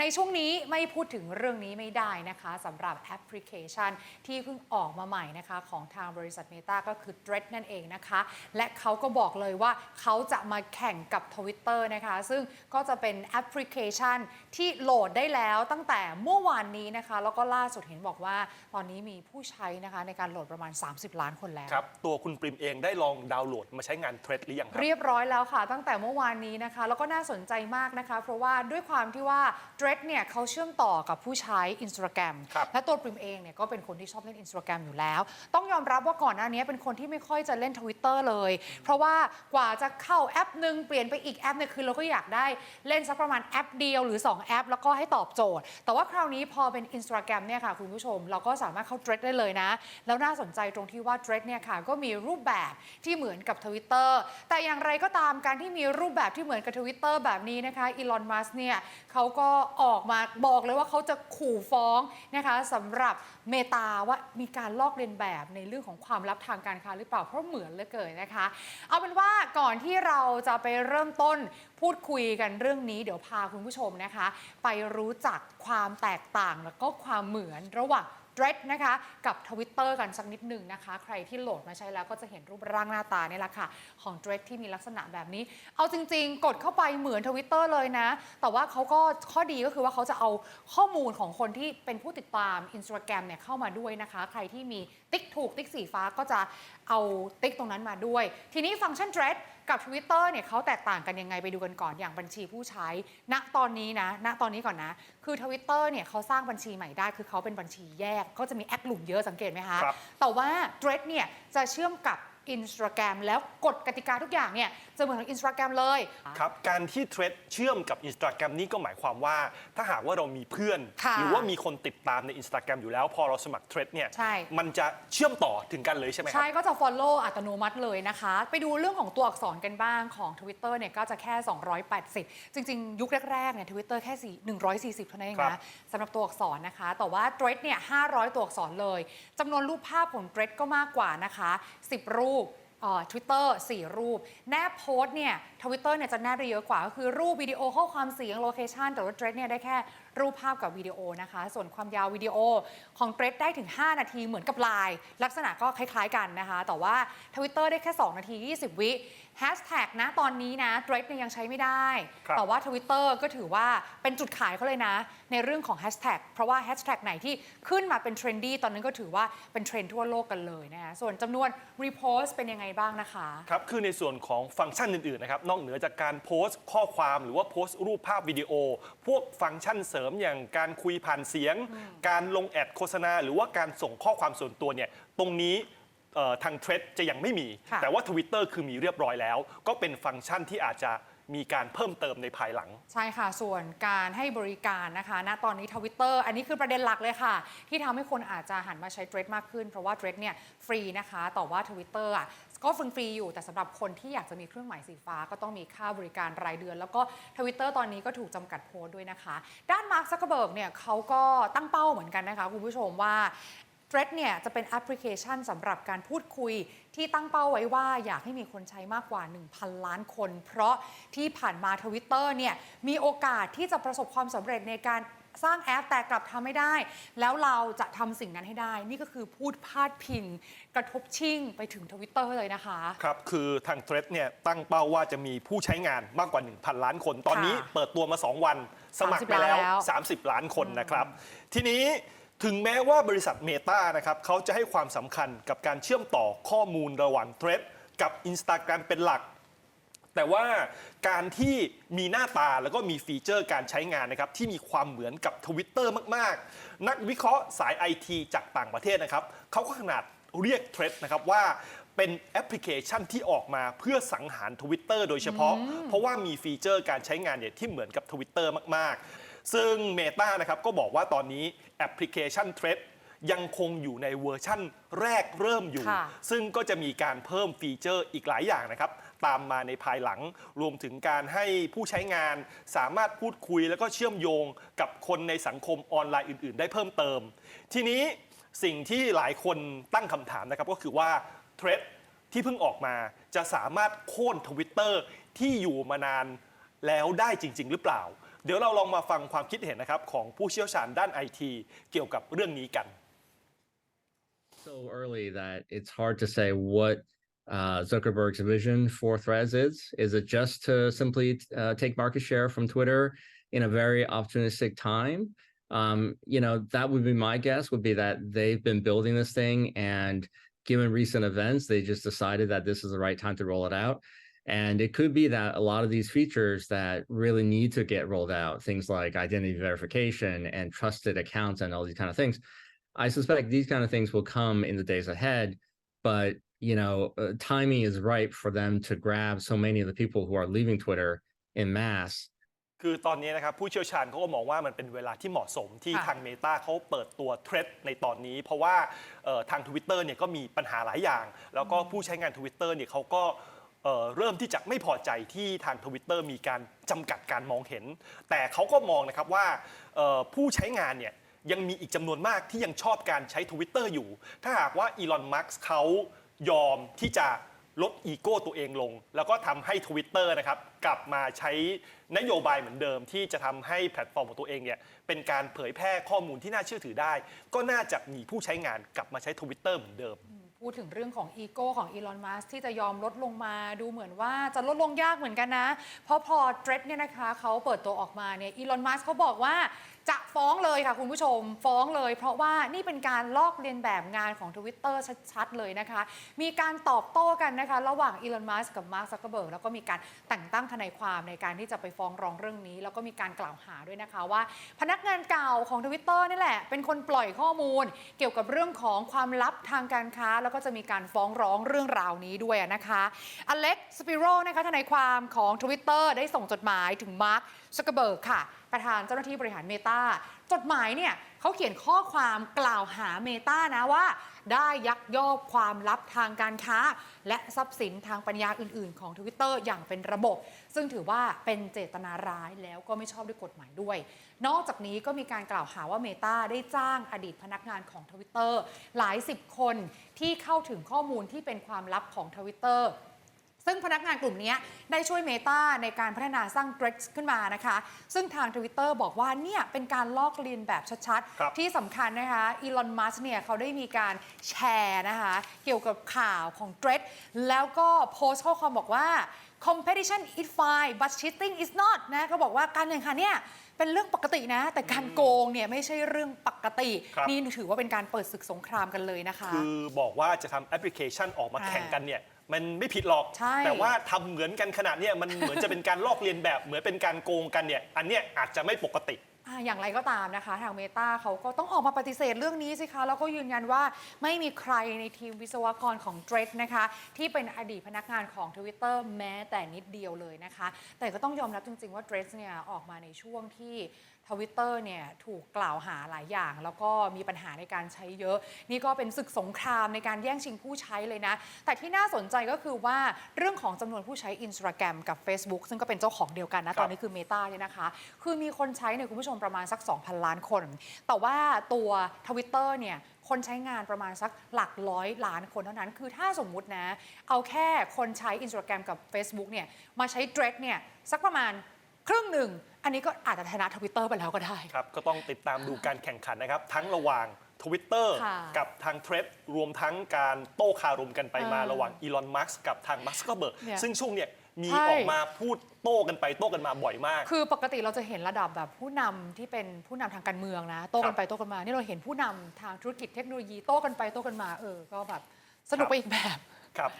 ในช่วงนี้ไม่พูดถึงเรื่องนี้ไม่ได้นะคะสำหรับแอปพลิเคชันที่เพิ่งออกมาใหม่นะคะ ของทางบริษัท Meta ก็คือ Thread นั่นเองนะคะ และเขาก็บอกเลยว่าเขาจะมาแข่งกับ Twitter นะคะ ซึ่งก็จะเป็นแอปพลิเคชันที่โหลดได้แล้วตั้งแต่เมื่อวานนี้นะคะ แล้วก็ล่าสุดเห็นบอกว่าตอนนี้มีผู้ใช้นะคะในการโหลดประมาณ 30 ล้านคนแล้ว ครับ ตัวคุณปริมเองได้ลองดาวน์โหลดมาใช้งานเทรดหรือยังครับ เรียบร้อยแล้วค่ะ ตั้งแต่เมื่อวานนี้นะคะ แล้วก็น่าสนใจมากนะคะ เพราะว่าด้วยความที่ว่า d r e d เนี่ยเขาเชื่อมต่อกับผู้ใช้ Instagram ครับ และตัวปริมเองเนี่ยก็เป็นคนที่ชอบเล่น Instagram อยู่แล้ว ต้องยอมรับว่าก่อนหน้านี้เป็นคนที่ไม่ค่อยจะเล่น Twitter เลย เพราะว่ากว่าจะเข้าแอปหนึ่งเปลี่ยนไปอีกแอปเนี่ยคือเราก็อยากได้เล่นสักประมาณแอปเดียวหรือ 2 แอป แล้วก็ให้ตอบโจทย์ แต่ว่าคราวนี้พอเป็น Instagram เนี่ยค่ะคุณผู้ชม เราก็สามารถเข้า d r e d ได้เลยนะ แล้วน่าสนใจตรงที่ว่า d r e d เนี่ยค่ะก็มีรูปแบบที่เหมือนกับ Twitter แต่อย่างไรก็ตามการที่มีรูปแบบที่เหมือนกับ Twitter แบบนี้นะคะอีลอนมัสเนี่ยเขาก็อออกมาบอกเลยว่าเขาจะขู่ฟ้องนะคะสำหรับเมตาว่ามีการลอกเลียนแบบในเรื่องของความลับทางการค้าหรือเปล่าเพราะเหมือนเหลือเกินนะคะ เอาเป็นว่าก่อนที่เราจะไปเริ่มต้นพูดคุยกันเรื่องนี้เดี๋ยวพาคุณผู้ชมนะคะ ไปรู้จักความแตกต่างแล้วก็ความเหมือนระหว่าง d r e d นะคะกับ Twitter กันสักนิดหนึ่งนะคะ ใครที่โหลดมาใช้แล้วก็จะเห็นรูปร่างหน้าตาเนี่ยแหละค่ะ ของ d r e d ที่มีลักษณะแบบนี้ เอาจริง ๆ กดเข้าไปเหมือน Twitter เลยนะ แต่ว่าเขาก็ข้อดีก็คือว่าเขาจะเอาข้อมูลของคนที่เป็นผู้ติดตาม Instagram เนี่ยเข้ามาด้วยนะคะ ใครที่มีติ๊กถูกติ๊กสีฟ้าก็จะเอาติ๊กตรงนั้นมาด้วย ทีนี้ฟังก์ชัน d r e d กับ Twitter เนี่ยเขาแตกต่างกันยังไงไปดูกันก่อนอย่างบัญชีผู้ใช้ ณตอนนี้นะ ณตอนนี้ก่อนนะ คือ Twitter เนี่ยเขาสร้างบัญชีใหม่ได้ คือเขาเป็นบัญชีแยกก็จะมีแอคหลุมเยอะสังเกตไหมคะ ครับ แต่ว่า d r e d เนี่ยจะเชื่อมกับ Instagram แล้วกฎกติกาทุกอย่างเนี่ย จะเหมือนกับ Instagram เลย ครับ การที่เทรดเชื่อมกับ Instagram นี่ก็หมายความว่า ถ้าหากว่าเรามีเพื่อน ค่ะหรือว่ามีคนติดตามใน Instagram อยู่แล้ว พอเราสมัครเทรดเนี่ยใช่ มันจะเชื่อมต่อถึงกันเลยใช่ไหมครัใช่บ ก็จะ follow อัตโนมัติเลยนะคะ ไปดูเรื่องของตัวอักษรกันบ้างของ Twitter เนี่ยก็จะแค่ 280 จริง ๆ ยุคแรกๆเนี่ย Twitter แค่4 140 เท่านั้นเองครันะบสำหรับตัวอักษรนะคะ แต่ว่า Thread เนี่ย500 ตัวอักษรเลยจำนวนรูปภาพของ Thread ก็มากกว่านะคะ 10 รูป ทวิตเตอร์4รูป แนบโพสต์เนี่ยทวิตเตอร์เนี่ยจะแนบได้เยอะกว่า ก็คือรูปวิดีโอข้อความเสียงโลเคชันแต่ว่าเดรสเนี่ยได้แค่รูปภาพกับวิดีโอนะคะ ส่วนความยาววิดีโอของ Thread ได้ถึง 5 นาทีเหมือนกับ Line ลักษณะก็คล้ายๆกันนะคะ แต่ว่า Twitter ได้แค่ 2 นาที 20 วิแฮชแท็กนะตอนนี้นะ Thread เนี่ยยังใช้ไม่ได้ ครับ แต่ว่า Twitter ก็ถือว่าเป็นจุดขายเขาเลยนะ ในเรื่องของแฮชแท็กเพราะว่าแฮชแท็กไหนที่ขึ้นมาเป็นเทรนดี้ตอนนั้นก็ถือว่าเป็นเทรนด์ทั่วโลกกันเลยนะคะส่วนจำนวนรีโพสต์เป็นยังไงบ้างนะคะ ครับ คือในส่วนของฟังก์ชันอื่น ๆ นะครับ นอกเหนือจากการโพสต์ข้อความหรือว่าโพสต์รูปภาพวิดีโอ พวกฟังก์ชันเสริมอย่างการคุยผ่านเสียง การลงแอดโฆษณา หรือว่าการส่งข้อความส่วนตัวเนี่ยตรงนี้เอ่อทางเทรดจะยังไม่มีค่ะแต่ว่า Twitter คือมีเรียบร้อยแล้ว ก็เป็นฟังก์ชันที่อาจจะมีการเพิ่มเติมในภายหลัง ใช่ค่ะ ส่วนการให้บริการนะคะณตอนนี้ทวิตเตอร์อันนี้คือประเด็นหลักเลยค่ะ ที่ทำให้คนอาจจะหันมาใช้เทรดมากขึ้น เพราะว่าเทรดเนี่ยฟรีนะคะ แต่ว่า Twitter อะ ก็ฟรีๆอยู่แต่สำหรับคนที่อยากจะมีเครื่องหมายสีฟ้าก็ต้องมีค่าบริการรายเดือน แล้วก็ Twitter ตอนนี้ก็ถูกจำกัดโพสต์ด้วยนะคะ ด้านมาร์คซักเกอร์เบิร์กเนี่ยเขาก็ตั้งเป้าเหมือนกันนะคะคุณผู้ชมว่า t h r e a d เนี่ยจะเป็นแอปพลิเคชันสำหรับการพูดคุยที่ตั้งเป้าไว้ว่าอยากให้มีคนใช้มากกว่า 1,000 ล้านคน เพราะที่ผ่านมาทวิตเตอร์เนี่ยมีโอกาสที่จะประสบความสำเร็จในการ สร้างแอปแต่กลับทำไม่ได้ แล้วเราจะทำสิ่งนั้นให้ได้ นี่ก็คือพูดพาดพิง กระทบชิ่งไปถึงทวิตเตอร์เลยนะคะ ครับ คือทางเทรดเนี่ยตั้งเป้าว่าจะมีผู้ใช้งานมากกว่า 1,000 ล้านคน ตอนนี้ค่ะเปิดตัวมา 2 วัน สมัครไปแล้ว30ล้านแล้ว 30 ล้านคนนะครับ ทีนี้ถึงแม้ว่าบริษัทเมตานะครับเขาจะให้ความสำคัญกับการเชื่อมต่อข้อมูลระหว่างเทรดกับ Instagram เป็นหลัก แต่ว่าการที่มีหน้าตาแล้วก็มีฟีเจอร์การใช้งานนะครับที่มีความเหมือนกับ Twitter มาก ๆ นักวิเคราะห์สายไอทีจากต่างประเทศนะครับเขาก็ขนาดเรียกเทรดนะครับว่าเป็นแอปพลิเคชันที่ออกมาเพื่อสังหาร Twitter โดยเฉพาะ เพราะว่ามีฟีเจอร์การใช้งานเนี่ยที่เหมือนกับ Twitter มาก ๆ ซึ่ง Meta นะครับก็บอกว่าตอนนี้แอปพลิเคชันเทรด ยังคงอยู่ในเวอร์ชั่นแรกเริ่มอยู่ ค่ะ ซึ่งก็จะมีการเพิ่มฟีเจอร์อีกหลายอย่างนะครับ ตามมาในภายหลัง รวมถึงการให้ผู้ใช้งานสามารถพูดคุยแล้วก็เชื่อมโยงกับคนในสังคมออนไลน์อื่น ๆ ได้เพิ่มเติม ทีนี้สิ่งที่หลายคนตั้งคำถามนะครับก็คือว่าเทรดที่เพิ่งออกมาจะสามารถโค่นทวิตเตอร์ที่อยู่มานาน แล้วได้จริง ๆ หรือเปล่า เดี๋ยวเราลองมาฟังความคิดเห็นนะครับของผู้เชี่ยวชาญด้านไอทีเกี่ยวกับเรื่องนี้กัน so early that it's hard to say what uh, Zuckerberg's vision for Threads is. Is it just to simply uh, take market share from Twitter in a very optimistic time? Um, you know, that would be my guess. Would be that they've been building this thing, and given recent events, they just decided that this is the right time to roll it out. And it could be that a lot of these features that really need to get rolled out, things like identity verification and trusted accounts and all these kind of things, I suspect these kind of things will come in the days ahead, but you know, uh, timing is ripe for them to grab so many of the people who are leaving Twitter in mass คือตอนนี้นะครับผู้เชี่ยวชาญเขาก็มองว่ามันเป็นเวลาที่เหมาะสมที่ค่ะทาง Meta เขาเปิดตัวเทรดในตอนนี้ เพราะว่าเอ่อทาง Twitter เนี่ยก็มีปัญหาหลายอย่าง แล้วก็ผู้ใช้งาน Twitter เนี่ยเขาก็เอ่อเริ่มที่จะไม่พอใจที่ทาง Twitter มีการจำกัดการมองเห็น แต่เขาก็มองนะครับว่าเอ่อผู้ใช้งานเนี่ย ยังมีอีกจำนวนมากที่ยังชอบการใช้ Twitter อยู่ ถ้าหากว่าอีลอนมัสก์เขายอมที่จะลดอีโก้ตัวเองลง แล้วก็ทำให้ Twitter นะครับกลับมาใช้นโยบายเหมือนเดิม ที่จะทำให้แพลตฟอร์มของตัวเองเนี่ยเป็นการเผยแพร่ข้อมูลที่น่าเชื่อถือได้ ก็น่าจะมีผู้ใช้งานกลับมาใช้ Twitter เหมือนเดิม พูดถึงเรื่องของอีโก้ของอีลอนมัสที่จะยอมลดลงมาดูเหมือนว่าจะลดลงยากเหมือนกันนะ เพราะพอเทรดเนี่ยนะคะเขาเปิดตัวออกมาเนี่ยอีลอนมัสเขาบอกว่าจะฟ้องเลยค่ะคุณผู้ชมฟ้องเลย เพราะว่านี่เป็นการลอกเลียนแบบงานของ Twitter ชัดๆ เลยนะคะ มีการตอบโต้กันนะคะ ระหว่างอีลอนมัสกับมาร์คซักเกอร์เบิร์กแล้วก็มีการแต่งตั้งทนายความในการที่จะไปฟ้องร้องเรื่องนี้ แล้วก็มีการกล่าวหาด้วยนะคะว่า พนักงานเก่าของ Twitter นี่แหละ เป็นคนปล่อยข้อมูล เกี่ยวกับเรื่องของความลับทางการค้า แล้วก็จะมีการฟ้องร้องเรื่องราวนี้ด้วยนะคะอเล็กซ์สปิโรนะคะทนายความของ Twitter ได้ส่งจดหมายถึงมาร์คซักเกอร์เบิร์กค่ะประธานเจ้าหน้าที่บริหารเมตาจดหมายเนี่ยเขาเขียนข้อความกล่าวหาเมตานะว่า ได้ยักยอกความลับทางการค้า และทรัพย์สินทางปัญญาอื่น ๆ ของ Twitter อย่างเป็นระบบ ซึ่งถือว่าเป็นเจตนาร้ายแล้วก็ไม่ชอบด้วยกฎหมายด้วย นอกจากนี้ก็มีการกล่าวหาว่าเมตาได้จ้างอดีตพนักงานของ Twitter หลายสิบคนที่เข้าถึงข้อมูลที่เป็นความลับของ Twitter ซึ่งพนักงานกลุ่มนี้ได้ช่วยเมตาในการพัฒนาสร้าง t h r e a d s ขึ้นมานะคะ ซึ่งทาง Twitter บอกว่าเนี่ยเป็นการลอกเลียนแบบชัดครับๆที่สำคัญนะคะอีลอนมัสเนี่ยเขาได้มีการแชร์นะคะ เกี่ยวกับข่าวของ t h r e a d แล้วก็โพสต์ข้อความบอกว่า competition is fine but cheating is not นะก็บอกว่าการแข่งขันเนี่ยเป็นเรื่องปกตินะ แต่การโกงเนี่ยไม่ใช่เรื่องปกติครับนี่ถือว่าเป็นการเปิดศึกสงครามกันเลยนะคะ คือบอกว่าจะทำแอปพลิเคชันออกมาอ่าแข่งกันเนี่ย มันไม่ผิดหรอก ใช่ แต่ว่าทำเหมือนกันขนาดเนี้ยมันเหมือนจะเป็นการลอกเลียนแบบ เหมือนเป็นการโกงกันเนี่ยอันเนี้ยอาจจะไม่ปกติ อ่าอย่างไรก็ตามนะคะ ทางเมตาเขาก็ต้องออกมาปฏิเสธเรื่องนี้สิคะ แล้วก็ยืนยันว่าไม่มีใครในทีมวิศวกรของ d r e d นะคะ ที่เป็นอดีตพนักงานของ Twitter แม้แต่นิดเดียวเลยนะคะ แต่ก็ต้องยอมรับจริง ๆ ว่า d r e d เนี่ยออกมาในช่วงที่ทวิตเตอร์เนี่ยถูกกล่าวหาหลายอย่าง แล้วก็มีปัญหาในการใช้เยอะ นี่ก็เป็นศึกสงครามในการแย่งชิงผู้ใช้เลยนะ แต่ที่น่าสนใจก็คือว่าเรื่องของจำนวนผู้ใช้ Instagram กับ Facebook ซึ่งก็เป็นเจ้าของเดียวกันนะ ตอนนี้คือ Meta เนี่ยนะคะ คือมีคนใช้เนี่ยคุณผู้ชมประมาณสัก 2,000 ล้านคน แต่ว่าตัว Twitter เนี่ยคนใช้งานประมาณสักหลักร้อยล้านคนเท่านั้น คือถ้าสมมุตินะ เอาแค่คนใช้ Instagram กับ Facebook เนี่ยมาใช้ d r e a d เนี่ยสักประมาณ ครึ่งหนึ่ง อันนี้ก็อาจจะชนะ Twitter ไปแล้วก็ได้ ครับ ก็ต้องติดตามดูการแข่งขันนะครับ ทั้งระหว่าง Twitter ค่ะกับทางเทรดรวมทั้งการโต้คารมกันไปมาเออระหว่างอีลอนมัสกับทางมัสก์เบิร์กเนี่ยซึ่งช่วงเนี้ยมีใช่ ออกมาพูดโต้กันไปโต้กันมาบ่อยมาก คือปกติเราจะเห็นระดับแบบผู้นำที่เป็นผู้นำทางการเมืองนะ โต้กันไปโต้กันมา นี่เราเห็นผู้นำทางธุรกิจเทคโนโลยีโต้กันไปโต้กันมาเออ ก็แบบสนุกไปอีกแบบ ครับ